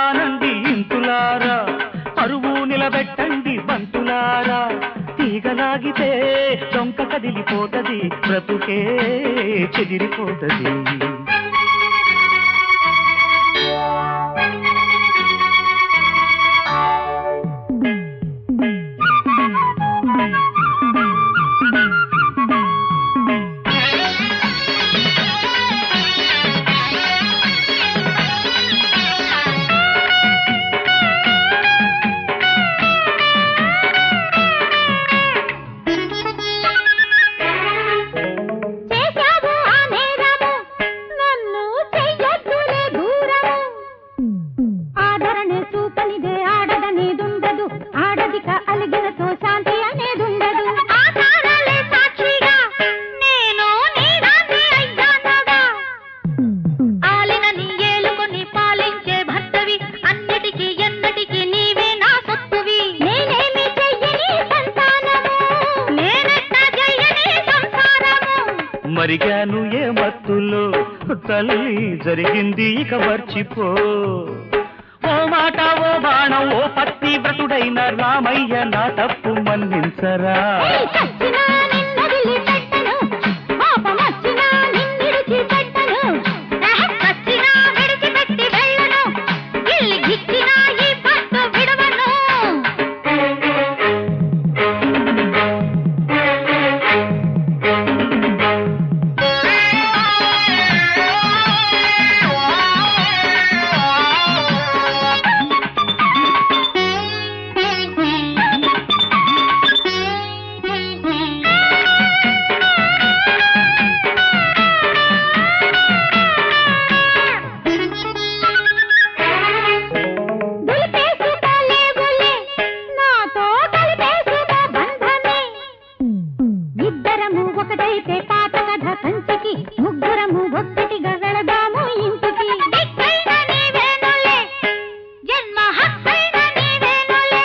ఆనంది ఇంతులారా? అరువు నిలబెట్టండి బంతులారా? తీగలాగితే డొంక కదిలిపోతది బ్రతుకే చెదిరిపోతది. జరిగాను ఏ మత్తులో? తల్లి జరిగింది ఇక మర్చిపో. ఓ మాట ఓ బాణం ఓ పత్తి వ్రతుడైన రామయ్య నా తప్పు మన్నించరా? ఒకటైతే పాత కథ కంచికి ముగ్గురము ఒక్కటిగా వెళదాము ఇంటికి. దిక్కైన నీవేనులే. జన్మ హక్కైన నీవేనులే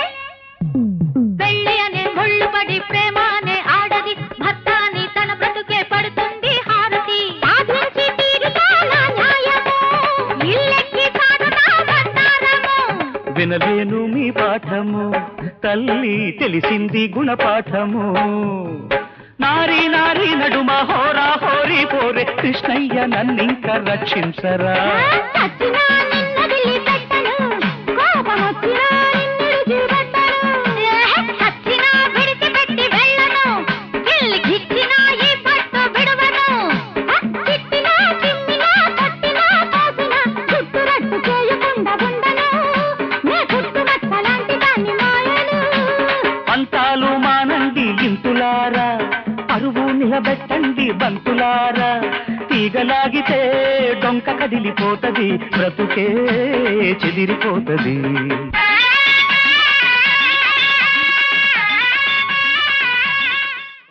పెళ్ళి అనే ముళ్ళు పడి ప్రేమ అనే ఆడది భర్త అని తన బ్రతుకే పడుతుంది హారతి వినలేను మీ పాఠము తల్లి తెలిసింది గుణపాఠము. నారి నారి నడుమ హోరా హోరీ పోరే. కృష్ణయ్య నన్నింక రక్షించరా. పంతాలు మానండి ఇంతులారా అరువు నిలబెట్టండి బంతులారా. తీగలాగితే డొంక కదిలిపోతది బ్రతుకే చెదిరిపోతది.